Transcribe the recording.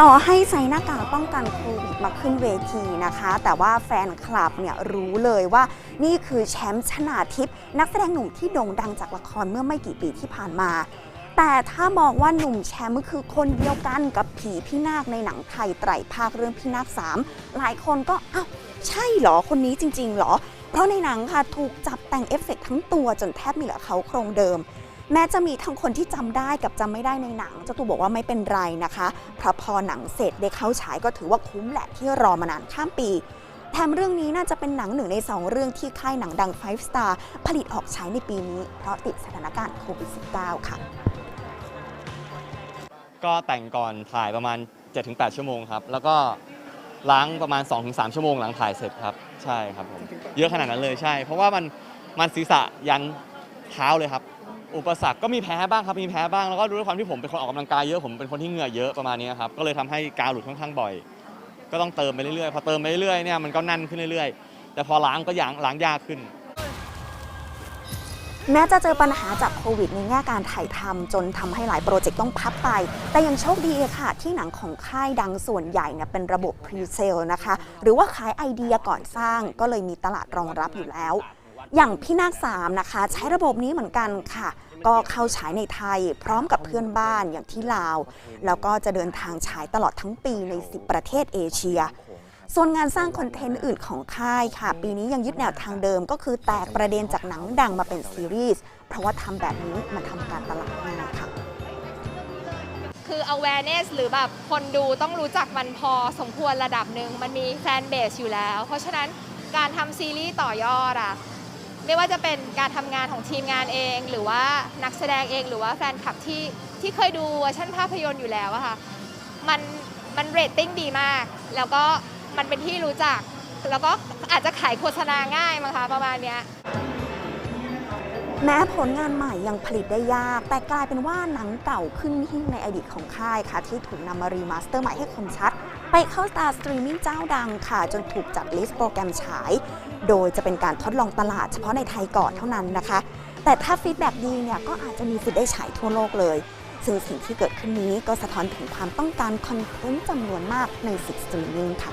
ต่อให้ใส่หน้ากากป้องกันโควิดมาขึ้นเวทีนะคะ แต่ว่าแฟนคลับเนี่ยรู้เลยว่านี่คือแชมป์ชนาทิพย์นักแสดงหนุ่มที่โด่งดังจากละครเมื่อไม่กี่ปีที่ผ่านมา แต่ถ้ามองว่าหนุ่มแชมป์คือคนเดียวกันกับผีพี่นาคในหนังไทยไตรภาคเรื่องพี่นาคสามหลายคนก็อ้าวใช่เหรอคนนี้จริง ๆ เหรอ เพราะในหนังค่ะถูกจับแต่งเอฟเฟกต์ทั้งตัวจนแทบไมีเหลือเขาโครงเดิม แม้จะมีทั้งคนที่จำได้กับจำไม่ได้ในหนังเจ้าตัวบอกว่าไม่เป็นไรนะคะเพราะพอหนังเสร็จได้เข้าฉายก็ถือว่าคุ้มแหละที่รอมานานข้ามปีแถมเรื่องนี้น่าจะเป็นหนังหนึ่งในสองเรื่องที่ค่ายหนังดัง 5 Star ผลิตออกฉายในปีนี้ เพราะติดสถานการณ์โควิด -19 ค่ะ ก็แต่งก่อนถ่ายประมาณ 7-8 ชั่วโมงครับ แล้วก็ล้างประมาณ 2-3 ชั่วโมงหลังถ่ายเสร็จครับ ใช่ครับผม เยอะขนาดนั้นเลยใช่ เพราะว่ามันมันศีรษะยันเท้าเลยครับ อุปสรรคก็มีแพ้บ้างครับมีแพ้บ้างแล้วก็ด้วยความที่ผมเป็นคนออกกำลังกายเยอะผมเป็นคนที่เหงื่อเยอะประมาณนี้ครับก็เลยทำให้กาวหลุดค่อนข้างบ่อย ก็ต้องเติมไปเรื่อยๆพอเติมไปเรื่อยๆเนี่ยมันก็แนั่นขึ้นเรื่อยๆ แต่พอล้างก็ยางล้างยากขึ้น แม้จะเจอปัญหาจากโควิดในแง่การถ่ายทำจนทำให้หลายโปรเจกต์ต้องพับไป แต่ยังโชคดีค่ะ ที่หนังของค่ายดังส่วนใหญ่เนี่ยเป็นระบบพรีเซลนะคะ หรือว่าขายไอเดียก่อนสร้างก็เลยมีตลาดรองรับอยู่แล้ว อย่างพี่นาคสามนะคะ ใช้ระบบนี้เหมือนกันค่ะ ก็เข้าฉายในไทยพร้อมกับเพื่อนบ้านอย่างที่ลาว แล้วก็จะเดินทางฉายตลอดทั้งปีใน 10 ประเทศเอเชีย ส่วนงานสร้างคอนเทนต์อื่นของค่ายค่ะ ปีนี้ยังยึดแนวทางเดิมก็คือแตกประเด็นจากหนังดังมาเป็นซีรีส์เพราะว่าทำแบบนี้มันทำการตลาดง่ายค่ะคือ awareness หรือแบบคนดูต้องรู้จักมันพอสมควรระดับหนึ่งมันมีแฟนเบสอยู่แล้ว เพราะฉะนั้นการทำซีรีส์ต่อยอดอะ ไม่ว่าจะเป็นการทำงานของทีมงานเอง หรือว่านักแสดงเอง หรือว่าแฟนคลับที่ที่เคยดูเวอร์ชันภาพยนตร์อยู่แล้วอะค่ะมันมันเรตติ้งดีมาก แล้วก็มันเป็นที่รู้จัก แล้วก็อาจจะขายโฆษณาง่ายมั้งคะประมาณเนี้ยแม้ผลงานใหม่ยังผลิตได้ยาก แต่กลายเป็นว่าหนังเก่าขึ้นหิ้งในอดีตของค่ายค่ะ ที่ถูกนำมารีมาสเตอร์ใหม่ให้คมชัด ไปเข้าตาสตรีมมิ่งเจ้าดังค่ะ จนถูกจัดลิสต์โปรแกรมฉาย โดยจะเป็นการทดลองตลาดเฉพาะในไทยก่อนเท่านั้นนะคะ แต่ถ้าฟีดแบ็กดีเนี่ยก็อาจจะมีสิทธิ์ได้ฉายทั่วโลกเลย ซึ่งสิ่งที่เกิดขึ้นนี้ก็สะท้อนถึงความต้องการคอนเทนต์จำนวนมากในสิทธิ์สตรีมมิ่งค่ะ